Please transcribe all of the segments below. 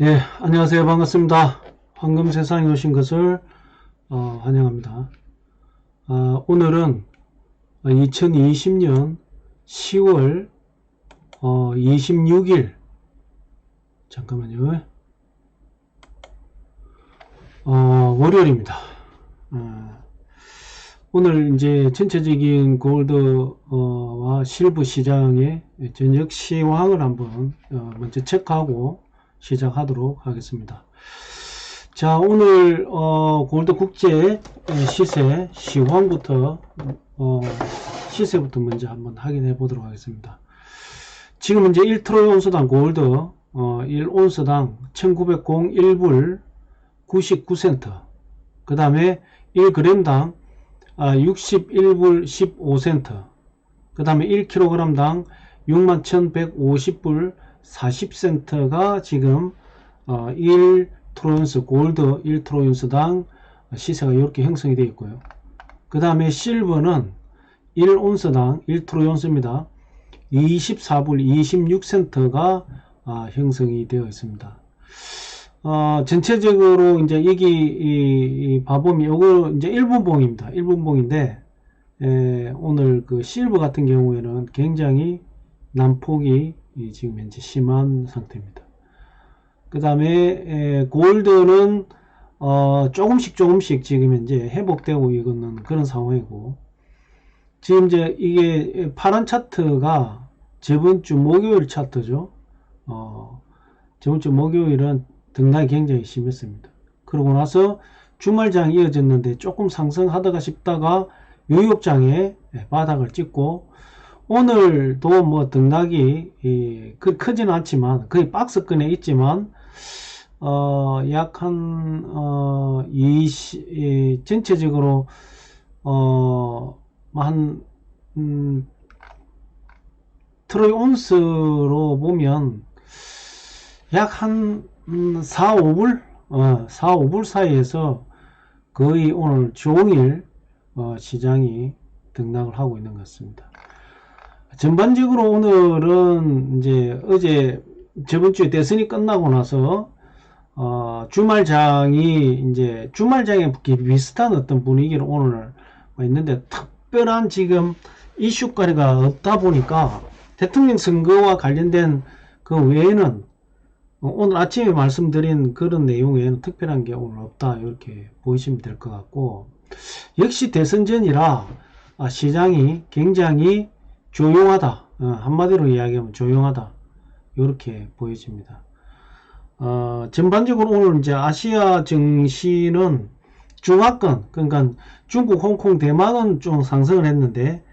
예, 안녕하세요. 반갑습니다. 황금 세상에 오신 것을 어, 환영합니다. 아, 오늘은 2020년 10월 어, 26일 잠깐만요. 어, 월요일입니다. 어, 오늘 이제 전체적인 골드와 실버 시장의 전적 시황을 한번 어, 먼저 체크하고 시작하도록 하겠습니다. 자, 오늘 어, 골드 국제 시세 시황부터 어, 시세부터 먼저 한번 확인해 보도록 하겠습니다. 지금 이제 1트로이 온수당 골드 어, 1온수당 1901불 99센트 그 다음에 1g당 아, 61불 15센트 그 다음에 1kg당 61,150불 40센트가 지금 어, 1트로연스 골드 1트로연스당 시세가 이렇게 형성이 되어 있고요. 그 다음에 실버는 1온스당 1트로연스입니다. 24불 26센트가 아, 형성이 되어 있습니다. 어, 전체적으로 이제 여기 이, 이 봐보면 요거 이제 1분봉입니다. 1분봉인데 에, 오늘 그 실버 같은 경우에는 굉장히 난폭이 이 지금 현재 심한 상태입니다. 그 다음에 골드는 어, 조금씩 조금씩 지금 현재 회복되고 있는 그런 상황이고 지금 이제 이게 파란 차트가 저번 주 목요일 차트죠. 어, 저번 주 목요일은 등락이 굉장히 심했습니다. 그러고 나서 주말장 이어졌는데 조금 상승하다가 싶다가 요역장에 바닥을 찍고 오늘도 뭐 등락이 이, 그 크지는 않지만 거의 박스권에 있지만 어, 약 한, 어, 20, 이, 전체적으로, 어, 한, 음, 트로이 온스로 보면, 약 한, 음, 4, 5불? 어, 4, 5불 사이에서 거의 오늘 종일, 어, 시장이 등락을 하고 있는 것 같습니다. 전반적으로 오늘은 이제 어제 저번 주에 대선이 끝나고 나서 어, 주말장이 이제 주말장에 비슷한 어떤 분위기로 오늘 있는데 특별한 지금 이슈거리가 없다 보니까 대통령 선거와 관련된 그 외에는 오늘 아침에 말씀드린 그런 내용 외에는 특별한 게 오늘 없다 이렇게 보시면 될 것 같고 역시 대선 전이라 아, 시장이 굉장히 조용하다. 어, 한마디로 이야기하면 조용하다. 이렇게 보여집니다. 어, 전반적으로 오늘 이제 아시아 증시는 중화권, 그러니까 중국, 홍콩, 대만은 좀 상승을 했는데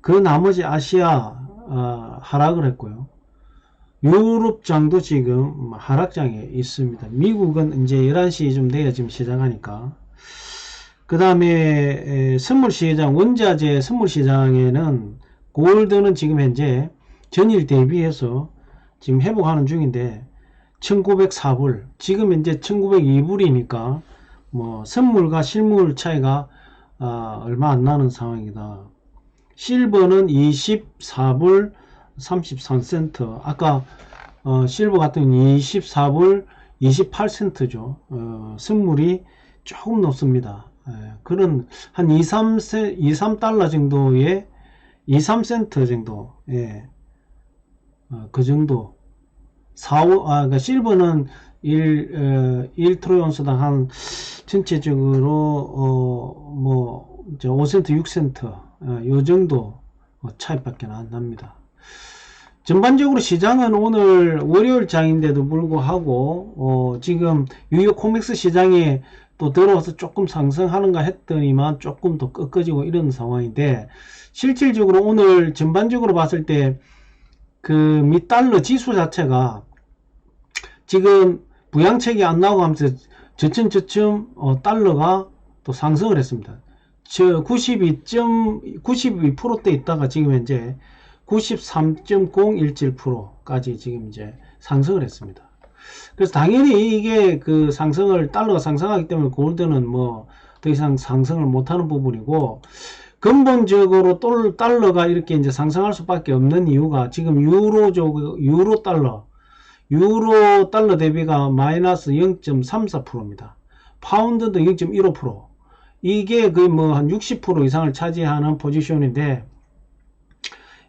그 나머지 아시아 어, 하락을 했고요. 유럽장도 지금 하락장에 있습니다. 미국은 이제 11시 좀 돼야 지금 시작하니까. 그 다음에 선물 시장, 원자재 선물 시장에는 골드는 지금 현재 전일 대비해서 지금 회복하는 중인데 1904불 지금 현재 1902불이니까 뭐 선물과 실물 차이가 아, 얼마 안 나는 상황이다. 실버는 24불 33센트 아까 어, 실버 같은 경우는 24불 28센트죠. 어, 선물이 조금 높습니다. 예, 그런 한 2, 3세, 2, 3달러 정도의 2, 3센트 정도, 예. 어, 그 정도. 4, 5, 아, 그러니까 실버는 1, 어, 1 트로이온수당 한, 전체적으로, 어, 뭐, 이제 5센트, 6센트, 어, 요 정도 어, 차이밖에 안 납니다. 전반적으로 시장은 오늘 월요일 장인데도 불구하고, 어, 지금 유효 코믹스 시장에 또 들어와서 조금 상승하는가 했더니만 조금 더 꺾어지고 이런 상황인데, 실질적으로 오늘 전반적으로 봤을 때그 미달러 지수 자체가 지금 부양책이 안 나오고 하면서 저쯤 저쯤 어, 달러가 또 상승을 했습니다. 저 92점 92%대 있다가 지금 현재 93.017%까지 지금 이제 상승을 했습니다. 그래서 당연히 이게 그 상승을 달러가 상승하기 때문에 골드는 뭐 더 이상 상승을 못하는 부분이고 근본적으로 달러가 이렇게 이제 상승할 수밖에 없는 이유가 지금 유로적 유로 달러 유로 달러 대비가 마이너스 0.34%입니다. 파운드도 0.15%. 이게 거의 뭐 한 60% 이상을 차지하는 포지션인데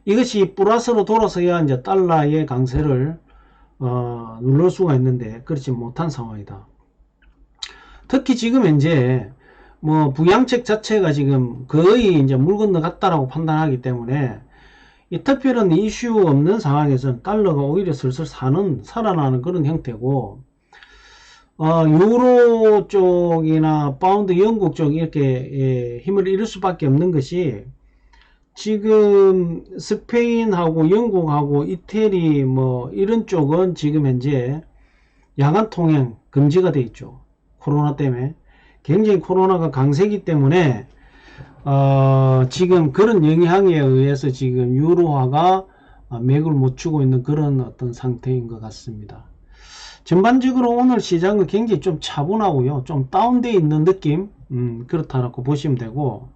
이것이 플러스로 돌아서야 이제 달러의 강세를 어, 눌러 수가 있는데 그렇지 못한 상황이다. 특히 지금 현재 뭐 부양책 자체가 지금 거의 이제 물 건너갔다라고 판단하기 때문에 이 특별한 이슈 없는 상황에서는 달러가 오히려 슬슬 사는 살아나는 그런 형태고 어, 유로 쪽이나 파운드 영국 쪽 이렇게 예, 힘을 잃을 수밖에 없는 것이 지금 스페인하고 영국하고 이태리 뭐 이런 쪽은 지금 현재 야간 통행 금지가 돼 있죠. 코로나 때문에 굉장히 코로나가 강세기 때문에 어, 지금 그런 영향에 의해서 지금 유로화가 맥을 못 추고 있는 그런 어떤 상태인 것 같습니다. 전반적으로 오늘 시장은 굉장히 좀 차분하고요. 좀 다운되어 있는 느낌, 음, 그렇다라고 보시면 되고,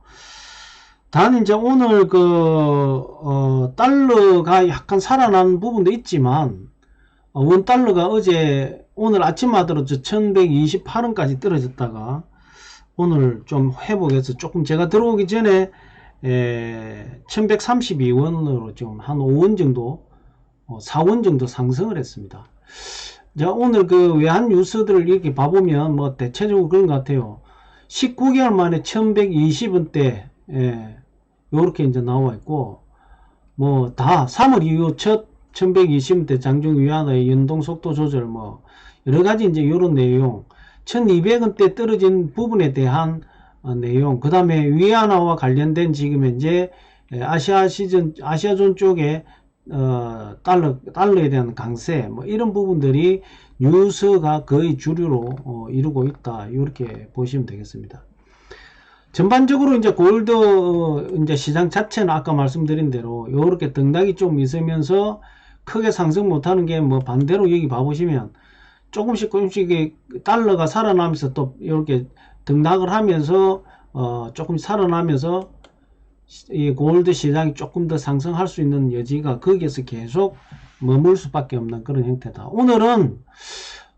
단 이제 오늘 그, 어, 달러가 약간 살아난 부분도 있지만, 어, 원 달러가 어제, 오늘 아침마다 1128원까지 떨어졌다가, 오늘 좀 회복해서 조금 제가 들어오기 전에 에, 1132원으로 지금 한 5원 정도 어, 4원 정도 상승을 했습니다. 자, 오늘 그 외환 뉴스들을 이렇게 봐보면 뭐 대체적으로 그런 것 같아요. 19개월 만에 1120원대 예, 요렇게 이제 나와 있고 뭐 다 3월 이후 첫 1120원대 장중 위안의 연동 속도 조절 뭐 여러 가지 이제 요런 내용 1200원대 떨어진 부분에 대한 어, 내용, 그 다음에 위안화와 관련된 지금 현재 아시아 시즌, 아시아존 쪽에 어, 달러, 달러에 대한 강세, 뭐 이런 부분들이 뉴스가 거의 주류로 어, 이루고 있다. 이렇게 보시면 되겠습니다. 전반적으로 이제 골드 어, 이제 시장 자체는 아까 말씀드린 대로 이렇게 등락이 좀 있으면서 크게 상승 못하는 게 뭐 반대로 여기 봐보시면 조금씩 조금씩 달러가 살아나면서 또 이렇게 등락을 하면서 어 조금 살아나면서 이 골드 시장이 조금 더 상승할 수 있는 여지가 거기에서 계속 머물 수밖에 없는 그런 형태다. 오늘은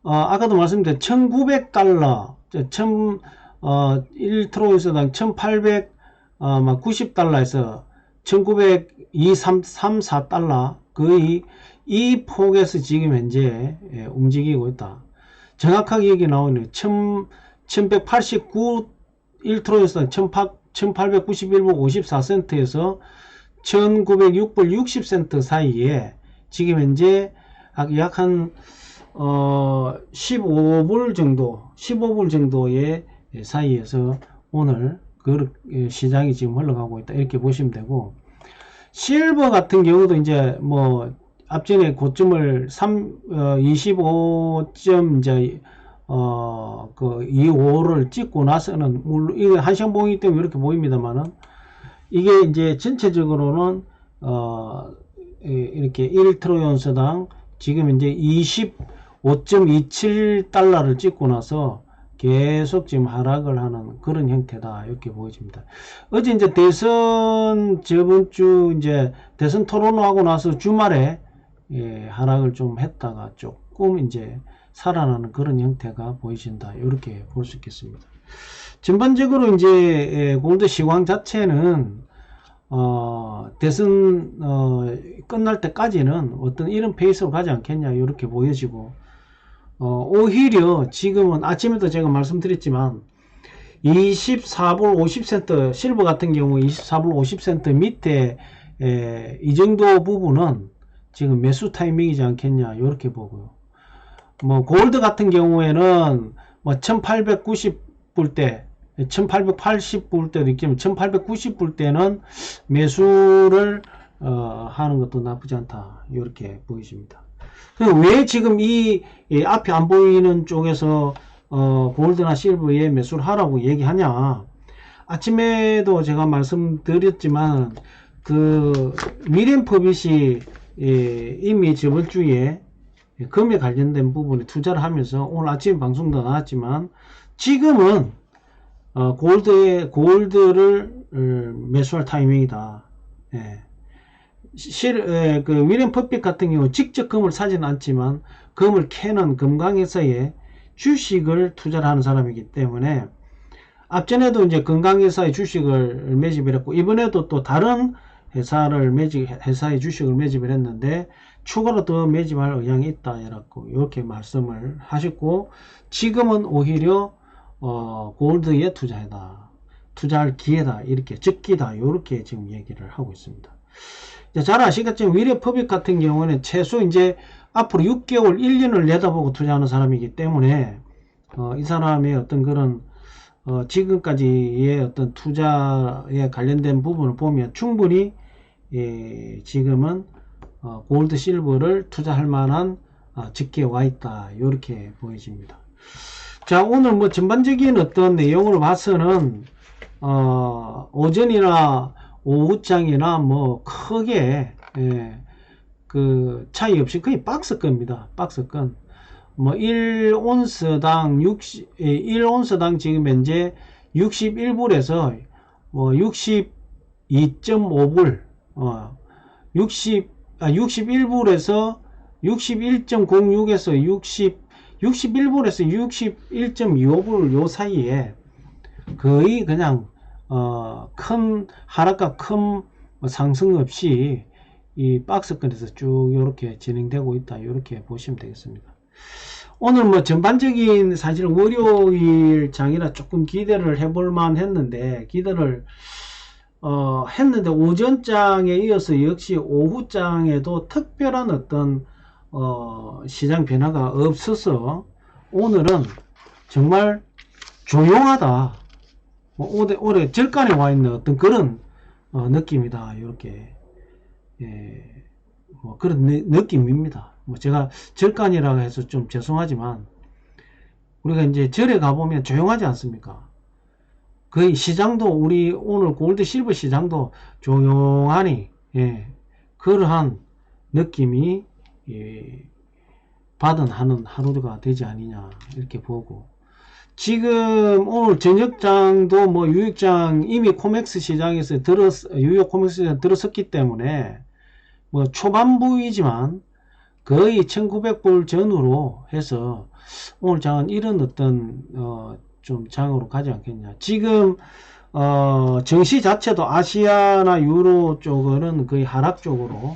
어 아까도 말씀드린 1900달러, 1000 어, 1트로이스당 1890달러에서 1902.34달러 거의 이 폭에서 지금 현재 예, 움직이고 있다. 정확하게 여기 나오네요. 1189 1트로에서 1891복 54센트에서 1906불 60센트 사이에 지금 현재 약한 어, 15불 정도 15불 정도의 사이에서 오늘 그 시장이 지금 흘러가고 있다. 이렇게 보시면 되고 실버 같은 경우도 이제 뭐 앞전에 고점을 3, 어, 25점 이제 어, 그 25를 찍고 나서는 물론 이게 한시봉이기 때문에 이렇게 보입니다만은 이게 이제 전체적으로는 어, 이렇게 1트로연서당 지금 이제 25.27달러를 찍고 나서 계속 지금 하락을 하는 그런 형태다 이렇게 보여집니다. 어제 이제 대선 저번 주 이제 대선 토론하고 나서 주말에 예, 하락을 좀 했다가 조금 이제 살아나는 그런 형태가 보이신다. 이렇게 볼 수 있겠습니다. 전반적으로 이제 예, 골드 시황 자체는 어, 대선 어, 끝날 때까지는 어떤 이런 페이스로 가지 않겠냐 이렇게 보여지고 어, 오히려 지금은 아침에도 제가 말씀드렸지만 24불 50센트 실버 같은 경우 24불 50센트 밑에 에, 이 정도 부분은 지금 매수 타이밍이지 않겠냐 이렇게 보고요. 뭐 골드 같은 경우에는 뭐 1890불 때 1880불 때도 있지만 1890불 때는 매수를 어, 하는 것도 나쁘지 않다 이렇게 보이십니다. 왜 지금 이, 이, 앞에 안 보이는 쪽에서 어, 골드나 실버에 매수를 하라고 얘기하냐 아침에도 제가 말씀드렸지만 그 미렌 퍼빗이 예, 이미 저번 주에 금에 관련된 부분에 투자를 하면서 오늘 아침 방송도 나왔지만 지금은 어, 골드에 골드를 어, 매수할 타이밍이다. 예. 실, 에, 그 위렌 퍼핏 같은 경우 직접 금을 사지는 않지만 금을 캐는 금강회사에 주식을 투자를 하는 사람이기 때문에 앞전에도 이제 건강회사의 주식을 매집을 했고 이번에도 또 다른 회사를 매집 회사의 주식을 매집을 했는데 추가로 더 매집할 의향이 있다 이라고 이렇게 말씀을 하셨고 지금은 오히려 어, 골드에 투자해다 투자할 기회다 이렇게 적기다 이렇게 지금 얘기를 하고 있습니다. 잘 아시겠지만 위례 퍼빅 같은 경우는 최소 이제 앞으로 6개월 1년을 내다보고 투자하는 사람이기 때문에 어, 이 사람의 어떤 그런 어, 지금까지의 어떤 투자에 관련된 부분을 보면 충분히 예, 지금은 어, 골드 실버를 투자할 만한 어, 직계에 와 있다 이렇게 보여집니다. 자 오늘 뭐 전반적인 어떤 내용을 봐서는 어, 오전이나 오후장이나 뭐 크게 예, 그 차이 없이 거의 박스건입니다. 박스건. 뭐 1온스당 60, 1온스당 지금 현재 61불에서 뭐 62.5불, 어, 60, 아, 61불에서 61.06에서 60, 61불에서 61.25불 요 사이에 거의 그냥 어, 큰 하락과 큰 상승 없이 이 박스권에서 쭉 이렇게 진행되고 있다 이렇게 보시면 되겠습니다. 오늘 뭐 전반적인 사실 월요일 장이라 조금 기대를 해볼만 했는데 기대를 어, 했는데 오전장에 이어서 역시 오후장에도 특별한 어떤 어, 시장 변화가 없어서 오늘은 정말 조용하다. 뭐 올해, 올해 절간에 와 있는 어떤 그런 어, 느낌이다. 이렇게 예, 뭐 그런 느, 느낌입니다. 뭐 제가 절간이라고 해서 좀 죄송하지만 우리가 이제 절에 가보면 조용하지 않습니까? 거의 시장도 우리 오늘 골드 실버 시장도 조용하니 예, 그러한 느낌이 예, 받은 하는 하루가 되지 아니냐 이렇게 보고 지금 오늘 저녁장도 뭐 유익장 이미 코맥스 시장에서 들었 유효 코맥스 시장 들어섰기 때문에 뭐 초반부이지만 거의 1900불 전후로 해서 오늘 장은 이런 어떤 어 좀 장으로 가지 않겠냐. 지금 어 정시 자체도 아시아나 유로 쪽은 거의 하락 쪽으로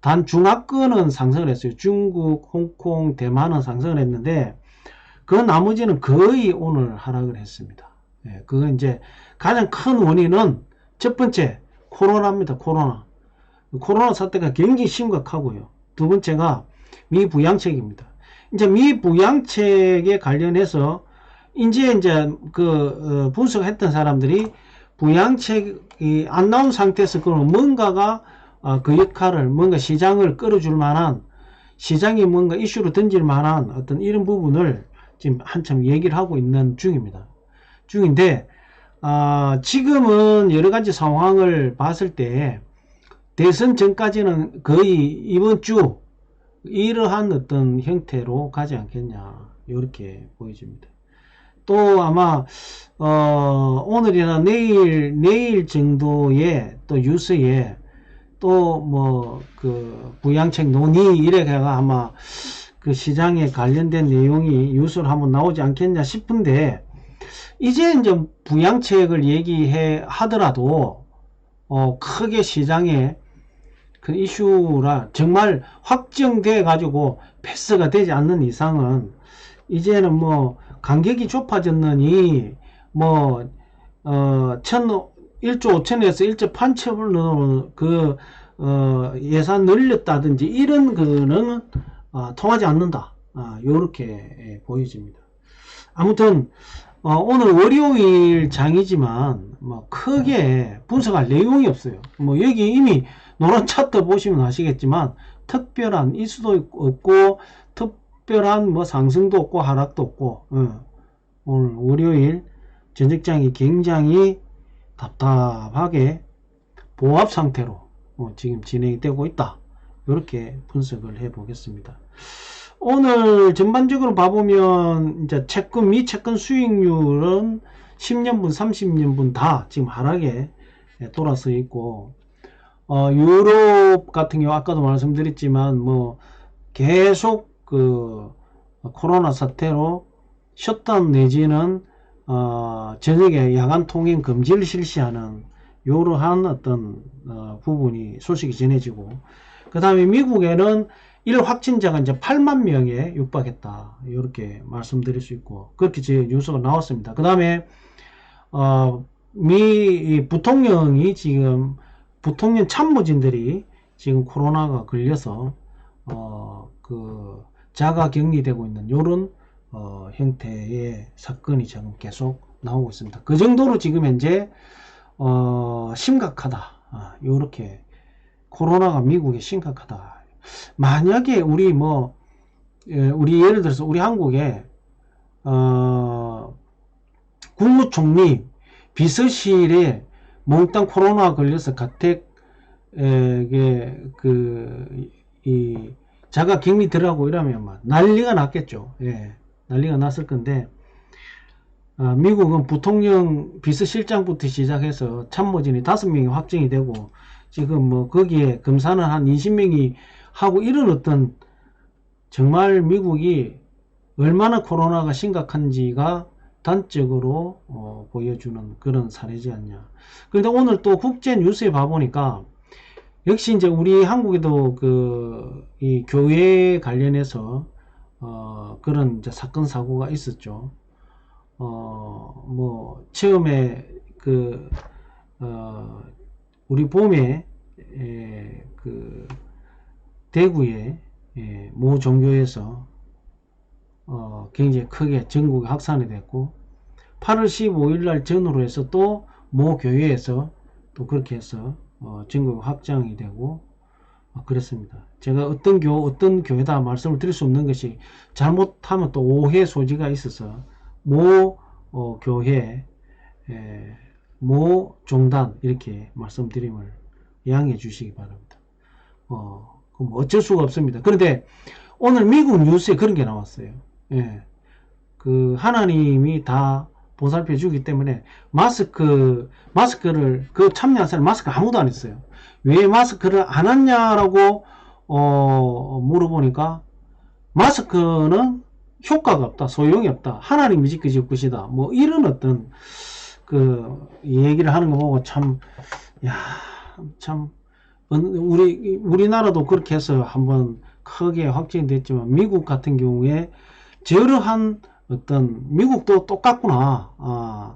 단 중하권은 상승을 했어요. 중국 홍콩 대만은 상승을 했는데 그 나머지는 거의 오늘 하락을 했습니다. 예, 그건 이제 가장 큰 원인은 첫 번째 코로나입니다. 코로나. 코로나 사태가 굉장히 심각하고요. 두 번째가 미부양책입니다. 이제 미부양책에 관련해서 이제 이제 그 어, 분석했던 사람들이 부양책이 안 나온 상태에서 그럼 뭔가가 어, 그 역할을 뭔가 시장을 끌어줄 만한 시장이 뭔가 이슈로 던질 만한 어떤 이런 부분을 지금 한참 얘기를 하고 있는 중입니다. 중인데 아, 지금은 여러 가지 상황을 봤을 때 대선 전까지는 거의 이번 주 이러한 어떤 형태로 가지 않겠냐 이렇게 보여집니다. 또 아마 어, 오늘이나 내일 내일 정도의 또 뉴스에 또 뭐 그 부양책 논의 이래가 아마 그 시장에 관련된 내용이 뉴스로 한번 나오지 않겠냐 싶은데 이제 이제 부양책을 얘기해 하더라도 어 크게 시장에 그 이슈라 정말 확정돼 가지고 패스가 되지 않는 이상은 이제는 뭐 간격이 좁아졌느니 뭐 어, 천 1조 5천에서 1조 8천을 그 어, 예산 늘렸다든지 이런 거는 어, 통하지 않는다. 이렇게 어, 예, 보여집니다. 아무튼 어, 오늘 월요일 장이지만 뭐 크게 분석할 내용이 없어요. 뭐 여기 이미 노란 차트 보시면 아시겠지만 특별한 이수도 없고 특별한 뭐 상승도 없고 하락도 없고 어, 오늘 월요일 전직장이 굉장히 답답하게 보합 상태로 어, 지금 진행되고 있다. 이렇게 분석을 해 보겠습니다. 오늘 전반적으로 봐보면 이제 채권 미채권 수익률은 10년분 30년분 다 지금 하락에 돌아서 있고 어, 유럽 같은 경우 아까도 말씀드렸지만 뭐 계속 그 코로나 사태로 셧다운 내지는 어, 저녁에 야간 통행 금지를 실시하는 이러한 어떤 어, 부분이 소식이 전해지고 그 다음에 미국에는 일 확진자가 이제 8만 명에 육박했다 이렇게 말씀드릴 수 있고 그렇게 제 뉴스가 나왔습니다. 그 다음에 어, 미 부통령이 지금 부통령 참모진들이 지금 코로나가 걸려서 어, 그 자가 격리되고 있는 이런 어, 형태의 사건이 지금 계속 나오고 있습니다. 그 정도로 지금 현재 어, 심각하다. 아, 요렇게 코로나가 미국에 심각하다. 만약에 우리 뭐 예, 우리 예를 들어서 우리 한국에 어, 국무총리 비서실에 몽땅 코로나 걸려서 가택에 그이 자가 격리 들어가고 이러면 막 난리가 났겠죠. 예, 난리가 났을 건데 어, 미국은 부통령 비서실장부터 시작해서 참모진이 다섯 명이 확정이 되고 지금 뭐 거기에 검사는 한 20명이 하고 이런 어떤 정말 미국이 얼마나 코로나가 심각한지가 단적으로 어, 보여주는 그런 사례지 않냐. 그런데 오늘 또 국제 뉴스에 봐보니까 역시 이제 우리 한국에도 그 이 교회 관련해서 어, 그런 이제 사건 사고가 있었죠. 어, 뭐 처음에 그 어, 우리 봄에 에, 그 대구의 예, 모 종교에서 어, 굉장히 크게 전국에 확산이 됐고 8월 15일 날 전후로 해서 또 모 교회에서 또 그렇게 해서 어, 전국에 확장이 되고 어, 그랬습니다. 제가 어떤 교 어떤 교회다 말씀을 드릴 수 없는 것이 잘못하면 또 오해 소지가 있어서 모 어, 교회 에, 모 종단 이렇게 말씀드림을 양해해 주시기 바랍니다. 어, 그럼 어쩔 수가 없습니다. 그런데 오늘 미국 뉴스에 그런 게 나왔어요. 예. 그 하나님이 다 보살펴 주기 때문에 마스크 마스크를 그 참여한 사람 마스크 아무도 안 했어요. 왜 마스크를 안 했냐라고 어, 물어보니까 마스크는 효과가 없다, 소용이 없다, 하나님이 지켜줄 것이다, 뭐 이런 어떤 그 얘기를 하는 거 보고 참, 야, 참 우리 우리나라도 그렇게 해서 한번 크게 확정이 됐지만 미국 같은 경우에 저러한 어떤 미국도 똑같구나 아,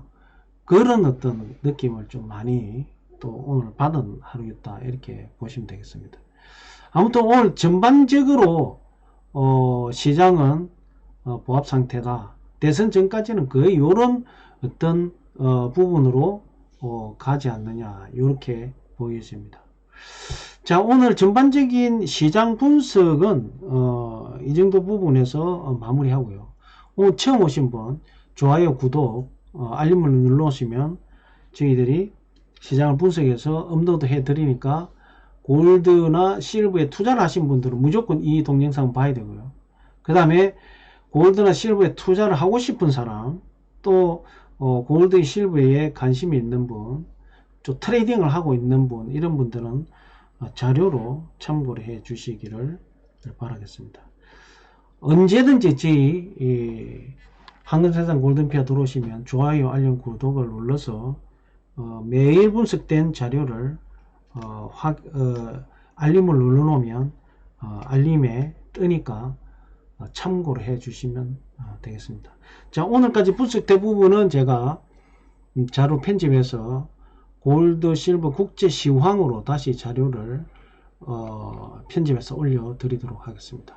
그런 어떤 느낌을 좀 많이 또 오늘 받은 하루였다 이렇게 보시면 되겠습니다. 아무튼 오늘 전반적으로 어, 시장은 어, 보합 상태다. 대선 전까지는 거의 이런 어떤 어, 부분으로 어, 가지 않느냐 이렇게 보여집니다. 자 오늘 전반적인 시장 분석은 어, 이 정도 부분에서 어, 마무리하고요. 오늘 처음 오신 분 좋아요 구독 어, 알림을 눌러주시면 저희들이 시장을 분석해서 업로드 해 드리니까 골드나 실버에 투자를 하신 분들은 무조건 이 동영상 봐야 되고요. 그 다음에 골드나 실버에 투자를 하고 싶은 사람 또 어, 골드 실버에 관심이 있는 분, 또 트레이딩을 하고 있는 분 이런 분들은 어, 자료로 참고를 해 주시기를 바라겠습니다. 언제든지 저희 황금세상 골든피아 들어오시면 좋아요, 알림, 구독을 눌러서 어, 매일 분석된 자료를 어, 확, 어, 알림을 눌러놓으면 어, 알림에 뜨니까 어, 참고를 해 주시면 어, 되겠습니다. 자 오늘까지 분석 대부분은 제가 음, 자료 편집해서 골드 실버 국제 시황으로 다시 자료를 편집해서 올려 드리도록 하겠습니다.